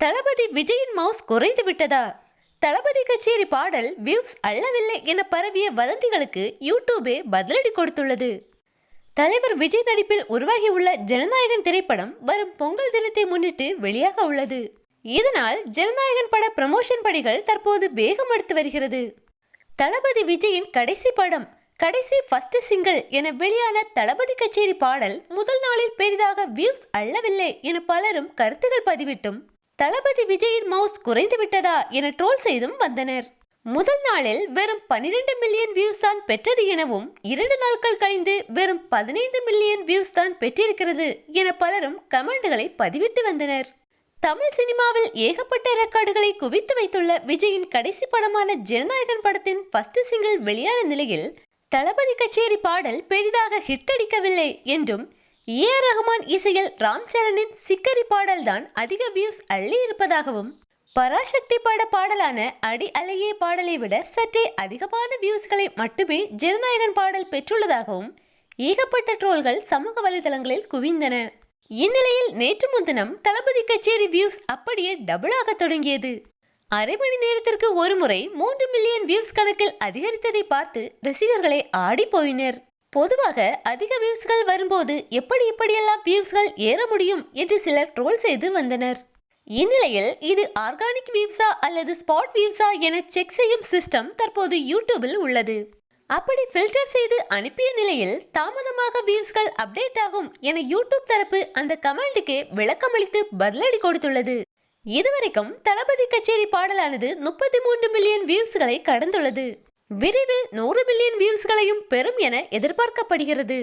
தளபதி விஜயின் மவுஸ் குறைந்து விட்டதா? தளபதி கச்சேரி பாடல் வியூஸ் அள்ளவில்லை என பரவிய வதந்திகளுக்கு யூடியூபே பதிலடி கொடுத்துள்ளது. தலைவர் விஜய் நடிப்பில் உருவாகியுள்ள ஜனநாயகன் திரைப்படம் வரும் பொங்கல் தினத்தை முன்னிட்டு வெளியாக உள்ளது. இதனால் ஜனநாயகன் பட ப்ரமோஷன் பணிகள் தற்போது வேகம் எடுத்து வருகிறது. தளபதி விஜயின் கடைசி படம் கடைசி ஃபர்ஸ்ட் சிங்கிள் என வெளியான தளபதி கச்சேரி பாடல் முதல் நாளில் பெரிதாக வியூஸ் அள்ளவில்லை என பலரும் கருத்துகள் பதிவிட்டும். தளபதி விஜயின் மவுஸ் குறைந்து விட்டதா என ட்ரோல் செய்தும் வந்தனர். முதல் நாளில் வெறும் 12 மில்லியன் வியூஸ் தான் பெற்றது எனவும் இரண்டு நாட்கள் கழிந்து வெறும் பதினைந்து மில்லியன் வியூஸ் தான் பெற்றிருக்கிறது என பலரும் கமெண்ட்களை பதிவிட்டு வந்தனர். தமிழ் சினிமாவில் ஏகப்பட்ட ரெக்கார்டுகளை குவித்து வைத்துள்ள விஜயின் கடைசி படமான ஜனநாயகன் படத்தின் ஃபர்ஸ்ட் சிங்கிள் வெளியான நிலையில் தளபதி கச்சேரி பாடல் பெரிதாக ஹிட் அடிக்கவில்லை என்றும் ஏ ரஹ்மான் இசையில் ராம் சரணின் சிக்கரி பாடல்தான் அதிக வியூஸ் அள்ளி இருப்பதாகவும் பராசக்தி பாட பாடலான அடி அலையே பாடலை விட சற்றே அதிகமான வியூஸ்களை மட்டுமே ஜனநாயகன் பாடல் பெற்றுள்ளதாகவும் ஏகப்பட்ட ட்ரோல்கள் சமூக வலைதளங்களில் குவிந்தன. இந்நிலையில் நேற்று முன்தினம் தளபதி கச்சேரி வியூஸ் அப்படியே டபுளாக தொடங்கியது. அரை மணி நேரத்திற்கு ஒரு முறை மூன்று மில்லியன் வியூஸ் கணக்கில் அதிகரித்ததை பார்த்து ரசிகர்களை ஆடி போயினர். பொதுவாக அதிக வியூஸ்கள் வரும்போது எப்படி இப்படியெல்லாம் வியூஸ்கள் ஏற முடியும் என்று சிலர் ட்ரோல் செய்து வந்தனர். இந்நிலையில் இது ஆர்கானிக் வியூஸா அல்லது ஸ்பாட் வியூஸா என செக் செய்யும் சிஸ்டம் தற்போது யூடியூபில் உள்ளது. அப்படி ஃபில்டர் செய்து அனுப்பிய நிலையில் தாமதமாக வியூஸ்கள் அப்டேட் ஆகும் என யூடியூப் தரப்பு அந்த கமெண்ட்டுக்கு விளக்கமளித்து பதிலடி கொடுத்துள்ளது. இதுவரைக்கும் தளபதி கச்சேரி பாடலானது முப்பத்தி மூன்று மில்லியன் வியூஸ்களை கடந்துள்ளது. விரைவில் நூறு மில்லியன் வியூஸ்களையும் பெறும் என எதிர்பார்க்கப்படுகிறது.